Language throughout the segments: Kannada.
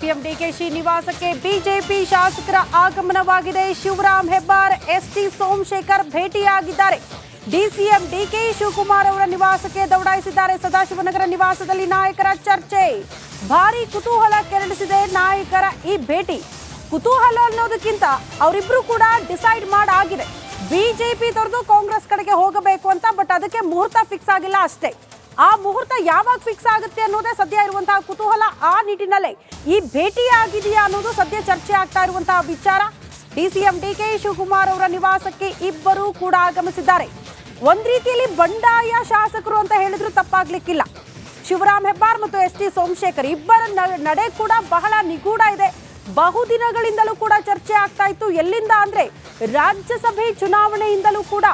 ಸಿಎಂ ಡಿಕೆಶಿ ನಿವಾಸಕ್ಕೆ ಬಿಜೆಪಿ ಶಾಸಕರ ಆಗಮನವಾಗಿದೆ. ಶಿವರಾಮ್ ಹೆಬ್ಬಾರ್, ಎಸ್ಟಿ ಸೋಮಶೇಖರ್ ಭೇಟಿಯಾಗಿದ್ದಾರೆ. ಡಿಸಿಎಂ ಡಿಕೆ ಶಿವಕುಮಾರ್ ಅವರ ನಿವಾಸಕ್ಕೆ ದೌಡಾಯಿಸಿದ್ದಾರೆ. ಸದಾಶಿವನಗರ ನಿವಾಸದಲ್ಲಿ ನಾಯಕರ ಚರ್ಚೆ. ಭಾರಿ ಕುತೂಹಲ ಕೆರಳಿಸಿದೆ ನಾಯಕರ ಈ ಭೇಟಿ. ಕುತೂಹಲ ಅನ್ನೋದಕ್ಕಿಂತ ಅವರಿಬ್ರು ಕೂಡ ಡಿಸೈಡ್ ಮಾಡಾಗಿದೆ. ಬಿಜೆಪಿ ತೊರೆದು ಕಾಂಗ್ರೆಸ್ ಕಡೆಗೆ ಹೋಗಬೇಕು ಅಂತ, ಬಟ್ ಅದಕ್ಕೆ ಮುಹೂರ್ತ ಫಿಕ್ಸ್ ಆಗಿಲ್ಲ ಅಷ್ಟೇ. ಆ ಮುಹೂರ್ತ ಯಾವಾಗ ಫಿಕ್ಸ್ ಆಗುತ್ತೆ ಅನ್ನೋದೇ ಸದ್ಯ ಇರುವಂತಹ ಕುತೂಹಲ ಆ ನಿಟ್ಟಿನಲ್ಲೇ. ಈ ಭೇಟಿ ಆಗಿದೆಯಾ ಅನ್ನೋದು ಸದ್ಯ ಚರ್ಚೆ ಆಗ್ತಾ ಇರುವಂತಹ ವಿಚಾರ. ಡಿಸಿಎಂ ಡಿಕೆ ಶಿವಕುಮಾರ್ ಅವರ ನಿವಾಸಕ್ಕೆ ಇಬ್ಬರು ಕೂಡ ಆಗಮಿಸಿದ್ದಾರೆ. ಒಂದ್ ರೀತಿಯಲ್ಲಿ ಬಂಡಾಯ ಶಾಸಕರು ಅಂತ ಹೇಳಿದ್ರು ತಪ್ಪಾಗ್ಲಿಕ್ಕಿಲ್ಲ. ಶಿವರಾಮ್ ಹೆಬ್ಬಾರ್ ಮತ್ತು ಎಸ್ ಟಿ ಸೋಮಶೇಖರ್ ಇಬ್ಬರ ನಡೆ ಕೂಡ ಬಹಳ ನಿಗೂಢ ಇದೆ. ಬಹುದಿನಗಳಿಂದಲೂ ಕೂಡ ಚರ್ಚೆ ಆಗ್ತಾ ಇತ್ತು. ಎಲ್ಲಿಂದ ಅಂದ್ರೆ ರಾಜ್ಯಸಭೆ ಚುನಾವಣೆಯಿಂದಲೂ ಕೂಡ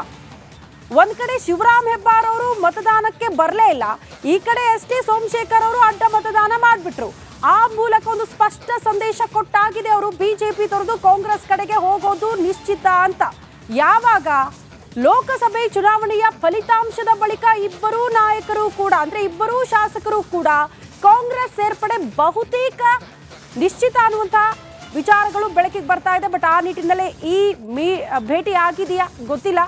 ಒಂದ್ ಕಡೆ ಶಿವರಾಮ್ ಹೆಬ್ಬಾರ್ ಅವರು ಮತದಾನಕ್ಕೆ ಬರಲೇ ಇಲ್ಲ, ಈ ಕಡೆ ಎಸ್ ಟಿ ಸೋಮಶೇಖರ್ ಅವರು ಅಡ್ಡ ಮತದಾನ ಮಾಡಿಬಿಟ್ರು. ಆ ಮೂಲಕ ಒಂದು ಸ್ಪಷ್ಟ ಸಂದೇಶ ಕೊಟ್ಟಾಗಿದೆ ಅವರು, ಬಿಜೆಪಿ ತೊರೆದು ಕಾಂಗ್ರೆಸ್ ಕಡೆಗೆ ಹೋಗೋದು ನಿಶ್ಚಿತ ಅಂತ. ಯಾವಾಗ? ಲೋಕಸಭೆ ಚುನಾವಣೆಯ ಫಲಿತಾಂಶದ ಬಳಿಕ ಇಬ್ಬರೂ ನಾಯಕರು ಕೂಡ, ಅಂದ್ರೆ ಇಬ್ಬರೂ ಶಾಸಕರು ಕೂಡ ಕಾಂಗ್ರೆಸ್ ಸೇರ್ಪಡೆ ಬಹುತೇಕ ನಿಶ್ಚಿತ ಅನ್ನುವಂತಹ ವಿಚಾರಗಳು ಬೆಳಕಿಗೆ ಬರ್ತಾ ಇದೆ. ಬಟ್ ಆ ನಿಟ್ಟಿನಲ್ಲೇ ಈ ಮೀ ಭೇಟಿ ಆಗಿದೆಯಾ ಗೊತ್ತಿಲ್ಲ.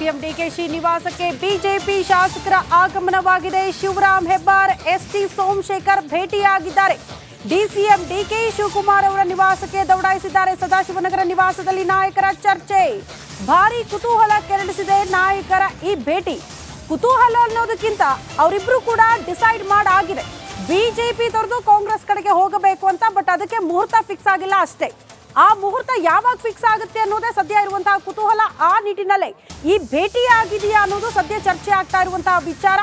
ಸಿಎಂ ಡಿಕೆಶಿ ನಿವಾಸಕ್ಕೆ ಬಿಜೆಪಿ ಶಾಸಕರ ಆಗಮನವಾಗಿದೆ. ಶಿವರಾಮ್ ಹೆಬ್ಬಾರ್, ಎಸ್ಟಿ ಸೋಮಶೇಖರ್ ಭೇಟಿಯಾಗಿದ್ದಾರೆ. ಡಿಸಿಎಂ ಡಿಕೆ ಶಿವಕುಮಾರ್ ಅವರ ನಿವಾಸಕ್ಕೆ ದೌಡಾಯಿಸಿದ್ದಾರೆ. ಸದಾಶಿವನಗರ ನಿವಾಸದಲ್ಲಿ ನಾಯಕರ ಚರ್ಚೆ. ಭಾರಿ ಕುತೂಹಲ ಕೆರಳಿಸಿದೆ ನಾಯಕರ ಈ ಭೇಟಿ. ಕುತೂಹಲ ಅನ್ನೋದಕ್ಕಿಂತ ಅವರಿಬ್ರು ಕೂಡ ಡಿಸೈಡ್ ಮಾಡಾಗಿದೆ. ಬಿಜೆಪಿ ತೊರೆದು ಕಾಂಗ್ರೆಸ್ ಕಡೆಗೆ ಹೋಗಬೇಕು ಅಂತ, ಬಟ್ ಅದಕ್ಕೆ ಮುಹೂರ್ತ ಫಿಕ್ಸ್ ಆಗಿಲ್ಲ ಅಷ್ಟೇ. ಆ ಮುಹೂರ್ತ ಯಾವಾಗ ಫಿಕ್ಸ್ ಆಗುತ್ತೆ ಅನ್ನೋದೇ ಸದ್ಯ ಇರುವಂತಹ ಕುತೂಹಲ ಆ ನಿಟ್ಟಿನಲ್ಲೇ. ಈ ಭೇಟಿ ಆಗಿದೆಯಾ ಅನ್ನೋದು ಸದ್ಯ ಚರ್ಚೆ ಆಗ್ತಾ ಇರುವಂತಹ ವಿಚಾರ.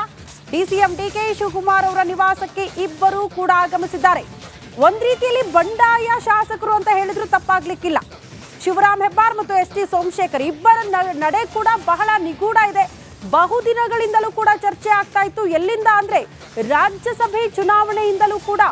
ಡಿಸಿಎಂ ಡಿಕೆ ಶಿವಕುಮಾರ್ ಅವರ ನಿವಾಸಕ್ಕೆ ಇಬ್ಬರು ಕೂಡ ಆಗಮಿಸಿದ್ದಾರೆ. ಒಂದ್ ರೀತಿಯಲ್ಲಿ ಬಂಡಾಯ ಶಾಸಕರು ಅಂತ ಹೇಳಿದ್ರು ತಪ್ಪಾಗ್ಲಿಕ್ಕಿಲ್ಲ. ಶಿವರಾಮ್ ಹೆಬ್ಬಾರ್ ಮತ್ತು ಎಸ್ ಟಿ ಸೋಮಶೇಖರ್ ಇಬ್ಬರ ನಡೆ ಕೂಡ ಬಹಳ ನಿಗೂಢ ಇದೆ. ಬಹುದಿನಗಳಿಂದಲೂ ಕೂಡ ಚರ್ಚೆ ಆಗ್ತಾ ಇತ್ತು. ಎಲ್ಲಿಂದ ಅಂದ್ರೆ ರಾಜ್ಯಸಭೆ ಚುನಾವಣೆಯಿಂದಲೂ ಕೂಡ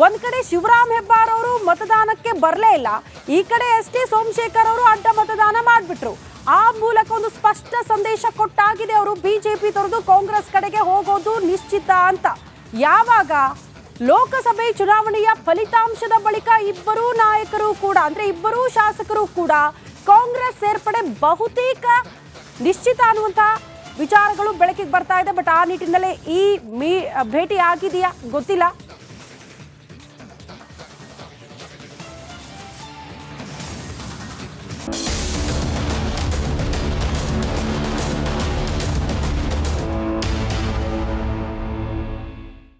ಒಂದ್ ಕಡೆ ಶಿವರಾಮ್ ಹೆಬ್ಬಾರ್ ಅವರು ಮತದಾನಕ್ಕೆ ಬರಲೇ ಇಲ್ಲ, ಈ ಕಡೆ ಎಸ್ ಟಿ ಸೋಮಶೇಖರ್ ಅವರು ಅಡ್ಡ ಮತದಾನ ಮಾಡಿಬಿಟ್ರು. ಆ ಮೂಲಕ ಒಂದು ಸ್ಪಷ್ಟ ಸಂದೇಶ ಕೊಟ್ಟಾಗಿದೆ ಅವರು, ಬಿಜೆಪಿ ತೊರೆದು ಕಾಂಗ್ರೆಸ್ ಕಡೆಗೆ ಹೋಗೋದು ನಿಶ್ಚಿತ ಅಂತ. ಯಾವಾಗ? ಲೋಕಸಭೆ ಚುನಾವಣೆಯ ಫಲಿತಾಂಶದ ಬಳಿಕ ಇಬ್ಬರೂ ನಾಯಕರು ಕೂಡ, ಅಂದ್ರೆ ಇಬ್ಬರೂ ಶಾಸಕರು ಕೂಡ ಕಾಂಗ್ರೆಸ್ ಸೇರ್ಪಡೆ ಬಹುತೇಕ ನಿಶ್ಚಿತ ಅನ್ನುವಂತ ವಿಚಾರಗಳು ಬೆಳಕಿಗೆ ಬರ್ತಾ ಇದೆ. ಬಟ್ ಆ ನಿಟ್ಟಿನಲ್ಲೇ ಈ ಮೀ ಭೇಟಿ ಆಗಿದೆಯಾ ಗೊತ್ತಿಲ್ಲ.